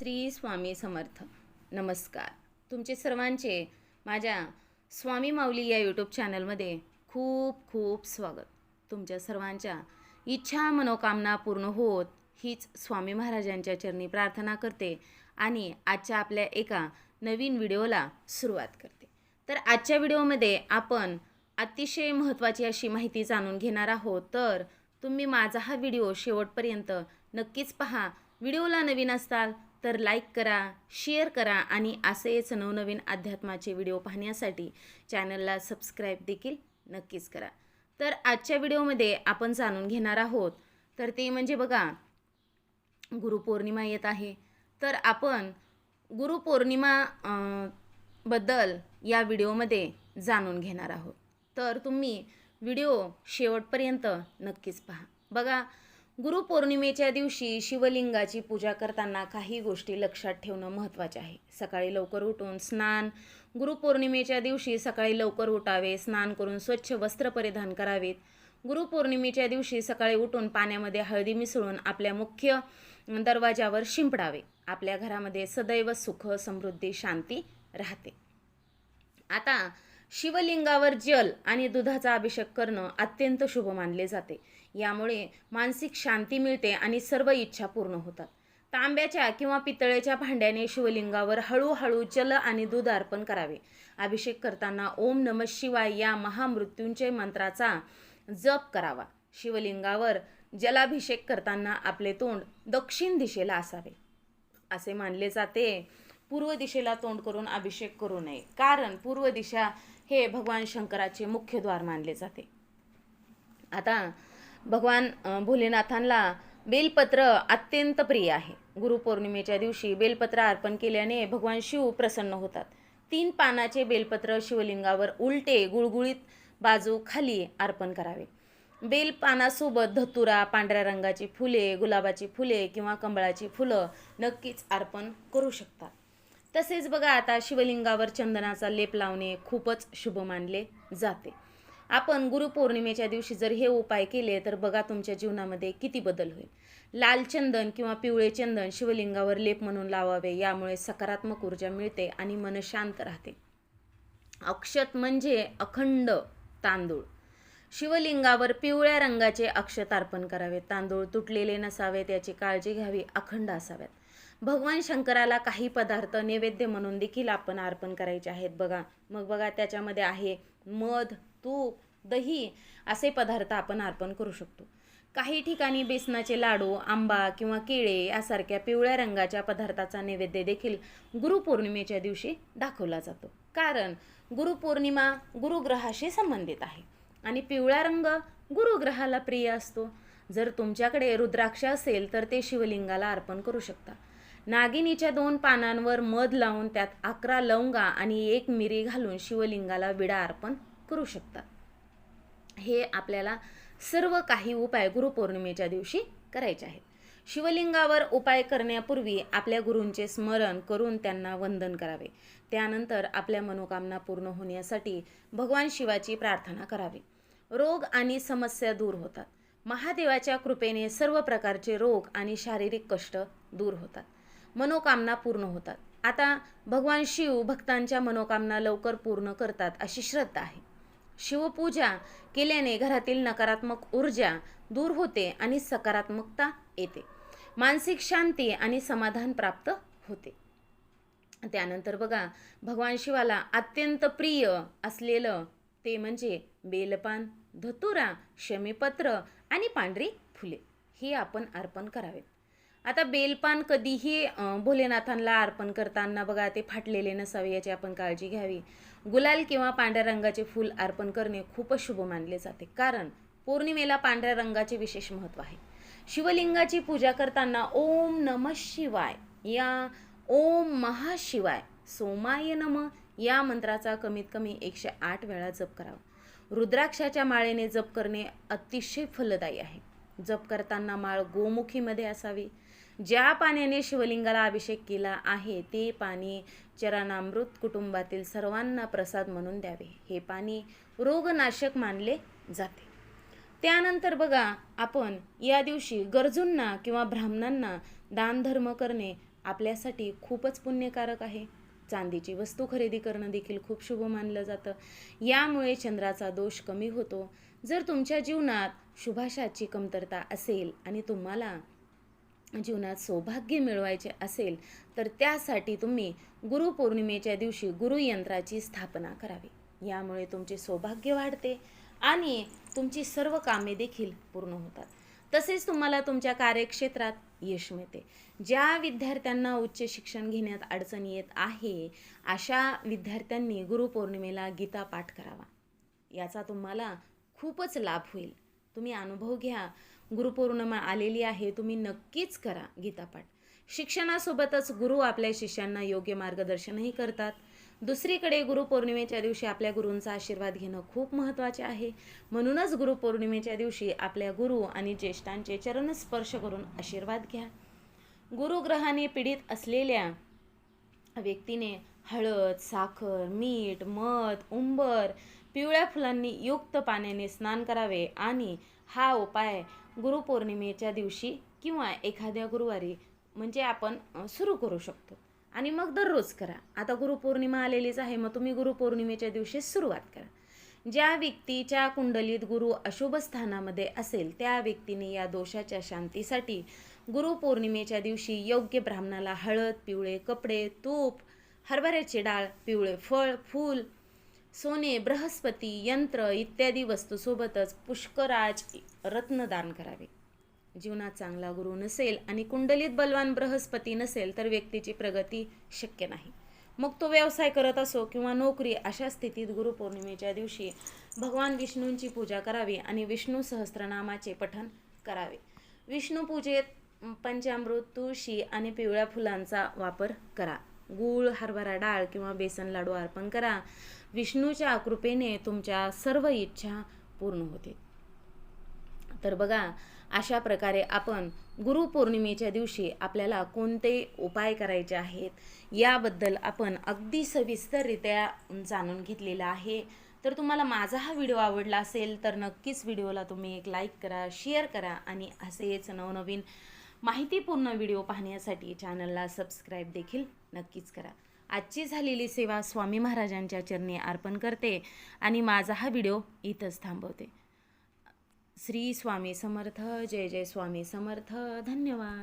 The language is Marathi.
श्री स्वामी समर्थ. नमस्कार. तुमचे सर्वांचे माझ्या स्वामी माऊली या यूट्यूब चॅनलमध्ये खूप खूप स्वागत. तुमच्या सर्वांच्या इच्छा मनोकामना पूर्ण होत हीच स्वामी महाराजांच्या चरणी प्रार्थना करते आणि आजच्या आपल्या एका नवीन व्हिडिओला सुरुवात करते. तर आजच्या व्हिडिओमध्ये आपण अतिशय महत्त्वाची अशी माहिती जाणून घेणार आहोत. तर तुम्ही माझा हा व्हिडिओ शेवटपर्यंत नक्कीच पहा. व्हिडिओला नवीन असताल तर लाईक करा शेअर करा आणि असेच नवनवीन अध्यात्माचे व्हिडिओ पाहण्यासाठी चॅनलला सबस्क्राईब देखील नक्कीच करा. तर आजच्या व्हिडिओमध्ये आपण जाणून घेणार आहोत तर ते म्हणजे बघा गुरुपौर्णिमा येत आहे. तर आपण गुरुपौर्णिमा बद्दल या व्हिडिओमध्ये जाणून घेणार आहोत. तर तुम्ही व्हिडिओ शेवटपर्यंत नक्कीच पहा. बघा गुरुपौर्णिमेच्या दिवशी शिवलिंगाची पूजा करताना काही गोष्टी लक्षात ठेवणं महत्त्वाचे आहे. सकाळी लवकर उठून स्नान गुरुपौर्णिमेच्या दिवशी सकाळी लवकर उठावे स्नान करून स्वच्छ वस्त्र परिधान करावेत. गुरुपौर्णिमेच्या दिवशी सकाळी उठून पाण्यामध्ये हळदी मिसळून आपल्या मुख्य दरवाजावर शिंपडावे. आपल्या घरामध्ये सदैव सुख समृद्धी शांती राहते. आता शिवलिंगावर जल आणि दुधाचा अभिषेक करणं अत्यंत शुभ मानले जाते. यामुळे मानसिक शांती मिळते आणि सर्व इच्छा पूर्ण होतात. तांब्याच्या किंवा पितळेच्या भांड्याने शिवलिंगावर हळूहळू जल आणि दूध अर्पण करावे. अभिषेक करताना ओम नम शिवाय या महामृत्यूंचे मंत्राचा जप करावा. शिवलिंगावर जलाभिषेक करताना आपले तोंड दक्षिण दिशेला असावे. असे मानले जाते. पूर्व दिशेला तोंड करून अभिषेक करू नये. कारण पूर्व दिशा हे भगवान शंकराचे मुख्य द्वार मानले जाते. आता भगवान भोलेनाथांना बेलपत्र अत्यंत प्रिय आहे. गुरुपौर्णिमेच्या दिवशी बेलपत्र अर्पण केल्याने भगवान शिव प्रसन्न होतात. तीन पानाचे बेलपत्र शिवलिंगावर उलटे गुळगुळीत बाजू खाली अर्पण करावे. बेलपानासोबत धतुरा पांढऱ्या रंगाची फुले गुलाबाची फुले किंवा कमळाची फुलं नक्कीच अर्पण करू शकतात. तसेच बघा आता शिवलिंगावर चंदनाचा लेप लावणे खूपच शुभ मानले जाते. आपण गुरुपौर्णिमेच्या दिवशी जर हे उपाय केले तर बघा तुमच्या जीवनामध्ये किती बदल होईल. लाल चंदन किंवा पिवळे चंदन शिवलिंगावर लेप म्हणून लावावे यामुळे सकारात्मक ऊर्जा मिळते आणि मन शांत राहते. अक्षत म्हणजे अखंड तांदूळ. शिवलिंगावर पिवळ्या रंगाचे अक्षत अर्पण करावे तांदूळ तुटलेले नसावेत याची काळजी घ्यावी अखंड असाव्यात भगवान शंकराला काही पदार्थ नैवेद्य म्हणून देखील आपण अर्पण करायचे आहेत. बघा मग बघा त्याच्यामध्ये आहे मध तूप दही असे पदार्थ आपण अर्पण करू शकतो. काही ठिकाणी बेसनाचे लाडू आंबा किंवा केळे यासारख्या पिवळ्या रंगाच्या पदार्थाचा नैवेद्य देखील गुरुपौर्णिमेच्या दिवशी दाखवला जातो. कारण गुरुपौर्णिमा गुरुग्रहाशी संबंधित आहे आणि पिवळा रंग गुरुग्रहाला प्रिय असतो. जर तुमच्याकडे रुद्राक्ष असेल तर ते शिवलिंगाला अर्पण करू शकता. नागिनीच्या दोन पानांवर मध लावून त्यात अकरा लवंगा आणि एक मिरी घालून शिवलिंगाला विडा अर्पण करू शकतात हे आपल्याला सर्व काही उपाय गुरुपौर्णिमेच्या दिवशी करायचे आहेत. शिवलिंगावर उपाय करण्यापूर्वी आपल्या गुरूंचे स्मरण करून त्यांना वंदन करावे. त्यानंतर आपल्या मनोकामना पूर्ण होण्यासाठी भगवान शिवाची प्रार्थना करावी. रोग आणि समस्या दूर होतात. महादेवाच्या कृपेने सर्व प्रकारचे रोग आणि शारीरिक कष्ट दूर होतात. मनोकामना पूर्ण होतात. आता भगवान शिव भक्तांच्या मनोकामना लवकर पूर्ण करतात अशी श्रद्धा आहे. शिवपूजा केल्याने घरातील नकारात्मक ऊर्जा दूर होते आणि सकारात्मकता येते. मानसिक शांती आणि समाधान प्राप्त होते. त्यानंतर बघा भगवान शिवाला अत्यंत प्रिय असलेलं ते म्हणजे बेलपान धतुरा शमीपत्र आणि पांढरी फुले ही आपण अर्पण करावेत. आता बेलपान कधीही भोलेनाथांना अर्पण करताना बघा ते फाटलेले नसावे याची आपण काळजी घ्यावी. गुलाल किंवा पांढऱ्या रंगाचे फूल अर्पण करणे खूपच शुभ मानले जाते. कारण पौर्णिमेला पांढऱ्या रंगाचे विशेष महत्त्व आहे. शिवलिंगाची पूजा करताना ओम नम शिवाय या ओम महाशिवाय सोमाय नम या मंत्राचा कमीत कमी एकशे आठ वेळा जप करावा. रुद्राक्षाच्या माळेने जप करणे अतिशय फलदायी आहे. जप करताना माळ गोमुखीमध्ये असावी. ज्या पाण्याने शिवलिंगाला अभिषेक केला आहे ते पाणी चरणामृत कुटुंबातील सर्वांना प्रसाद म्हणून द्यावे. हे पाणी रोगनाशक मानले जाते. त्यानंतर बघा आपण या दिवशी गरजूंना किंवा ब्राह्मणांना दानधर्म करणे आपल्यासाठी खूपच पुण्यकारक आहे. चांदीची वस्तू खरेदी करणं देखील खूप शुभ मानलं जातं. यामुळे चंद्राचा दोष कमी होतो. जर तुमच्या जीवनात शुभाशाची कमतरता असेल आणि तुम्हाला जीवनात सौभाग्य मिळवायचे असेल तर त्यासाठी तुम्ही गुरुपौर्णिमेच्या दिवशी गुरुयंत्राची स्थापना करावी. यामुळे तुमचे सौभाग्य वाढते आणि तुमची सर्व कामे देखील पूर्ण होतात. तसेच तुम्हाला तुमच्या कार्यक्षेत्रात यश मिळते. ज्या विद्यार्थ्यांना उच्च शिक्षण घेण्यात अडचण येत आहे अशा विद्यार्थ्यांनी गुरुपौर्णिमेला गीता पाठ करावा. याचा तुम्हाला खूपच लाभ होईल. तुम्ही अनुभव घ्या. गुरुपौर्णिमा आलेली आहे तुम्ही नक्कीच करा गीतापाठ. शिक्षणासोबतच गुरु आपल्या शिष्यांना योग्य मार्गदर्शनही करतात. दुसरीकडे गुरुपौर्णिमेच्या दिवशी आपल्या गुरूंचा आशीर्वाद घेणं खूप महत्त्वाचे आहे. म्हणूनच गुरुपौर्णिमेच्या दिवशी आपल्या गुरु आणि ज्येष्ठांचे चरण स्पर्श करून आशीर्वाद घ्या. गुरुग्रहाने पीडित असलेल्या व्यक्तीने हळद साखर मीठ मध उंबर पिवळ्या फुलांनी युक्त पाण्याने स्नान करावे आणि हा उपाय गुरुपौर्णिमेच्या दिवशी किंवा एखाद्या गुरुवारी म्हणजे आपण सुरू करू शकतो. आणि मग दररोज करा. आता गुरुपौर्णिमा आलेलीच आहे मग तुम्ही गुरुपौर्णिमेच्या दिवशी सुरुवात करा. ज्या व्यक्तीच्या कुंडलीत गुरु अशुभ स्थानामध्ये असेल त्या व्यक्तीने या दोषाच्या शांतीसाठी गुरुपौर्णिमेच्या दिवशी योग्य ब्राह्मणाला हळद पिवळे कपडे तूप हरभऱ्याची डाळ पिवळे फळ फूल सोने बृहस्पती यंत्र इत्यादी वस्तूसोबतच पुष्कराज रत्नदान करावे. जीवनात चांगला गुरु नसेल आणि कुंडलीत बलवान बृहस्पती नसेल तर व्यक्तीची प्रगती शक्य नाही. मग तो व्यवसाय करत असो किंवा नोकरी अशा स्थितीत गुरुपौर्णिमेच्या दिवशी भगवान विष्णूंची पूजा करावी आणि विष्णू सहस्त्रनामाचे पठण करावे. विष्णू पूजेत पंचामृत तुळशी आणि पिवळ्या फुलांचा वापर करा. गूळ हरभरा डाळ किंवा बेसन लाडू अर्पण करा. विष्णूच्या कृपेने तुमच्या सर्व इच्छा पूर्ण होतील. तर बघा अशा प्रकारे आपण गुरुपौर्णिमेच्या दिवशी आपल्याला कोणते उपाय करायचे आहेत याबद्दल आपण अगदी सविस्तररित्या जाणून घेतलेलं आहे. तर तुम्हाला माझा हा व्हिडिओ आवडला असेल तर नक्कीच व्हिडिओला तुम्ही एक लाईक करा शेअर करा आणि असेच नवनवीन माहितीपूर्ण व्हिडिओ पाहण्यासाठी चॅनलला सबस्क्राईब देखील नक्कीच करा. आजची झालेली सेवा स्वामी महाराजांच्या चरणी अर्पण करते आणि माझा हा व्हिडिओ इथंच थांबवते. श्री स्वामी समर्थ जय जय स्वामी समर्थ धन्यवाद.